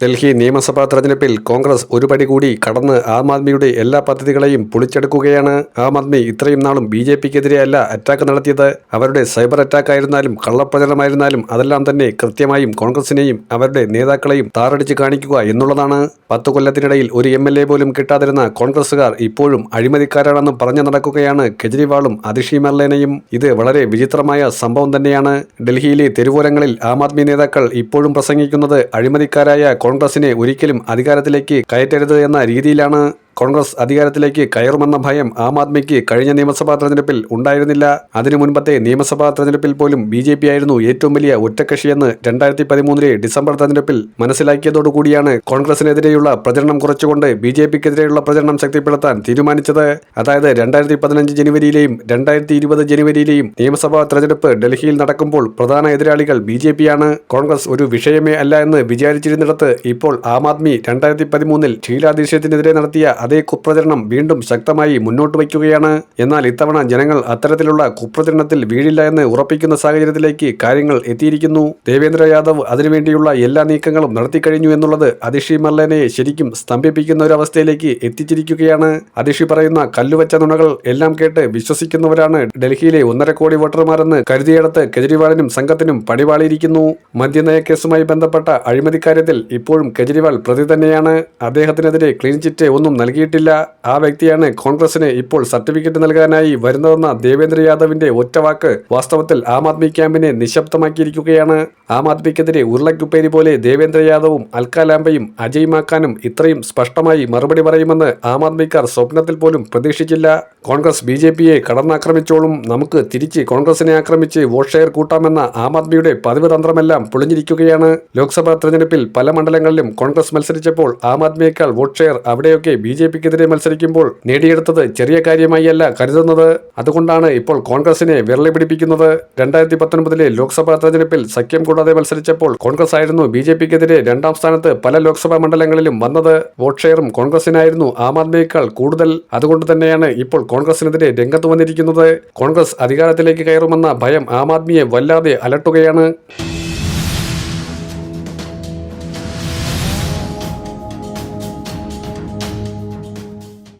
ഡൽഹി നിയമസഭാ തെരഞ്ഞെടുപ്പിൽ കോൺഗ്രസ് ഒരു പടി കൂടി കടന്ന് ആം ആദ്മിയുടെ എല്ലാ പദ്ധതികളെയും പൊളിച്ചെടുക്കുകയാണ്. ആം ആദ്മി ഇത്രയും നാളും ബി ജെ പിക്കെതിരെയല്ല അറ്റാക്ക് നടത്തിയത്. അവരുടെ സൈബർ അറ്റാക്ക് ആയിരുന്നാലും കള്ളപ്രചരണമായിരുന്നാലും അതെല്ലാം തന്നെ കൃത്യമായും കോൺഗ്രസിനെയും അവരുടെ നേതാക്കളെയും താറടിച്ച് കാണിക്കുക എന്നുള്ളതാണ്. പത്തു കൊല്ലത്തിനിടയിൽ ഒരു എം എൽ എ പോലും കിട്ടാതിരുന്ന കോൺഗ്രസുകാർ ഇപ്പോഴും അഴിമതിക്കാരാണെന്ന് പറഞ്ഞു നടക്കുകയാണ് കെജ്രിവാളും അതിഷി മർലേനയും. ഇത് വളരെ വിചിത്രമായ സംഭവം തന്നെയാണ്. ഡൽഹിയിലെ തെരുവോരങ്ങളിൽ ആം ആദ്മി നേതാക്കൾ ഇപ്പോഴും പ്രസംഗിക്കുന്നത് അഴിമതിക്കാരായ കോൺഗ്രസിനെ ഒരിക്കലും അധികാരത്തിലേക്ക് കയറ്റരുത് എന്ന രീതിയിലാണ് കോൺഗ്രസ് അധികാരത്തിലേക്ക് കയറുമെന്ന ഭയം ആം ആദ്മിക്ക് കഴിഞ്ഞ നിയമസഭാ തെരഞ്ഞെടുപ്പിൽ ഉണ്ടായിരുന്നില്ല. അതിനു മുൻപത്തെ നിയമസഭാ തെരഞ്ഞെടുപ്പിൽ പോലും ബി ജെ പി ആയിരുന്നു ഏറ്റവും വലിയ ഒറ്റക്കക്ഷിയെന്ന് രണ്ടായിരത്തി പതിമൂന്നിലെ ഡിസംബർ തെരഞ്ഞെടുപ്പിൽ മനസ്സിലാക്കിയതോടുകൂടിയാണ് കോൺഗ്രസിനെതിരെയുള്ള പ്രചരണം കുറച്ചുകൊണ്ട് ബി ജെ പിക്കെതിരെയുള്ള പ്രചരണം ശക്തിപ്പെടുത്താൻ തീരുമാനിച്ചത്. അതായത് രണ്ടായിരത്തി പതിനഞ്ച് ജനുവരിയിലെയും രണ്ടായിരത്തി ഇരുപത് ജനുവരിയിലെയും നിയമസഭാ തെരഞ്ഞെടുപ്പ് ഡൽഹിയിൽ നടക്കുമ്പോൾ പ്രധാന എതിരാളികൾ ബി ജെ പിയാണ്. കോൺഗ്രസ് ഒരു വിഷയമേ അല്ല എന്ന് വിചാരിച്ചിരുന്നിടത്ത് ഇപ്പോൾ ആം ആദ്മി രണ്ടായിരത്തി പതിമൂന്നിൽ ഷീലാ നടത്തിയ അതേ കുപ്രചരണം വീണ്ടും ശക്തമായി മുന്നോട്ട് വയ്ക്കുകയാണ്. എന്നാൽ ഇത്തവണ ജനങ്ങൾ അത്തരത്തിലുള്ള കുപ്രചരണത്തിൽ വീഴില്ല എന്ന് ഉറപ്പിക്കുന്ന സാഹചര്യത്തിലേക്ക് കാര്യങ്ങൾ എത്തിയിരിക്കുന്നു. ദേവേന്ദ്ര യാദവ് അതിനുവേണ്ടിയുള്ള എല്ലാ നീക്കങ്ങളും നടത്തിക്കഴിഞ്ഞു എന്നുള്ളത് അതിഷി മല്ലനെ ശരിക്കും സ്തംഭിപ്പിക്കുന്ന ഒരു അവസ്ഥയിലേക്ക് എത്തിച്ചിരിക്കുകയാണ്. അതിഷി പറയുന്ന കല്ലുവച്ച നുണകൾ എല്ലാം കേട്ട് വിശ്വസിക്കുന്നവരാണ് ഡൽഹിയിലെ ഒന്നര കോടി വോട്ടർമാരെന്ന് കരുതിയിടത്ത് കെജ്രിവാളിനും സംഘത്തിനും പടിവാളിയിരിക്കുന്നു. മദ്യനയ കേസുമായി ബന്ധപ്പെട്ട അഴിമതിക്കാര്യത്തിൽ ഇപ്പോഴും കെജ്രിവാൾ പ്രതി തന്നെയാണ്. അദ്ദേഹത്തിനെതിരെ ക്ലീൻ ചിറ്റ് ഒന്നും നൽകിയിട്ടില്ല. ആ വ്യക്തിയാണ് കോൺഗ്രസിന് ഇപ്പോൾ സർട്ടിഫിക്കറ്റ് നൽകാനായി വരുന്നതെന്ന ദേവേന്ദ്ര യാദവിന്റെ ഒറ്റവാക്ക് വാസ്തവത്തിൽ ആം ആദ്മി ക്യാമ്പിനെ നിശബ്ദമാക്കിയിരിക്കുകയാണ്. ആം ആദ്മിക്കെതിരെ ഉരുളക്കുപ്പേരി പോലെ ദേവേന്ദ്ര യാദവും അൽക്കാലാംബയും അജയ് മാക്കാനും ഇത്രയും സ്പഷ്ടമായി മറുപടി പറയുമെന്ന് ആം ആദ്മിക്കാർ സ്വപ്നത്തിൽ പോലും പ്രതീക്ഷിച്ചില്ല. കോൺഗ്രസ് ബി ജെ പിയെ കടന്നാക്രമിച്ചോളും നമുക്ക് തിരിച്ച് കോൺഗ്രസിനെ ആക്രമിച്ച് വോട്ട് ഷെയർ കൂട്ടാമെന്ന ആം ആദ്മിയുടെ പതിവ് തന്ത്രമെല്ലാം പൊളിഞ്ഞിരിക്കുകയാണ്. ലോക്സഭാ തെരഞ്ഞെടുപ്പിൽ പല മണ്ഡലങ്ങളിലും കോൺഗ്രസ് മത്സരിച്ചപ്പോൾ ആം ആദ്മിയേക്കാൾ വോട്ട് ഷെയർ അവിടെയൊക്കെ ബി ജെ പിക്കെതിരെ മത്സരിക്കുമ്പോൾ നേടിയെടുത്തത് ചെറിയ കാര്യമായി അല്ല കരുതുന്നത്. അതുകൊണ്ടാണ് ഇപ്പോൾ കോൺഗ്രസിനെ വിരളി പിടിപ്പിക്കുന്നത്. രണ്ടായിരത്തി പത്തൊൻപതിലെ ലോക്സഭാ തെരഞ്ഞെടുപ്പിൽ സഖ്യം കൂടാതെ മത്സരിച്ചപ്പോൾ കോൺഗ്രസ് ആയിരുന്നു ബി ജെ പിക്കെതിരെ രണ്ടാം സ്ഥാനത്ത് പല ലോക്സഭാ മണ്ഡലങ്ങളിലും വന്നത്. വോട്ട് ഷെയറും കോൺഗ്രസിനായിരുന്നു ആം ആദ്മിയേക്കാൾ കൂടുതൽ. അതുകൊണ്ട് തന്നെയാണ് ഇപ്പോൾ കോൺഗ്രസിനെതിരെ രംഗത്ത് വന്നിരിക്കുന്നത്. കോൺഗ്രസ് അധികാരത്തിലേക്ക് കയറുമെന്ന ഭയം ആം ആദ്മിയെ വല്ലാതെ അലട്ടുകയാണ്.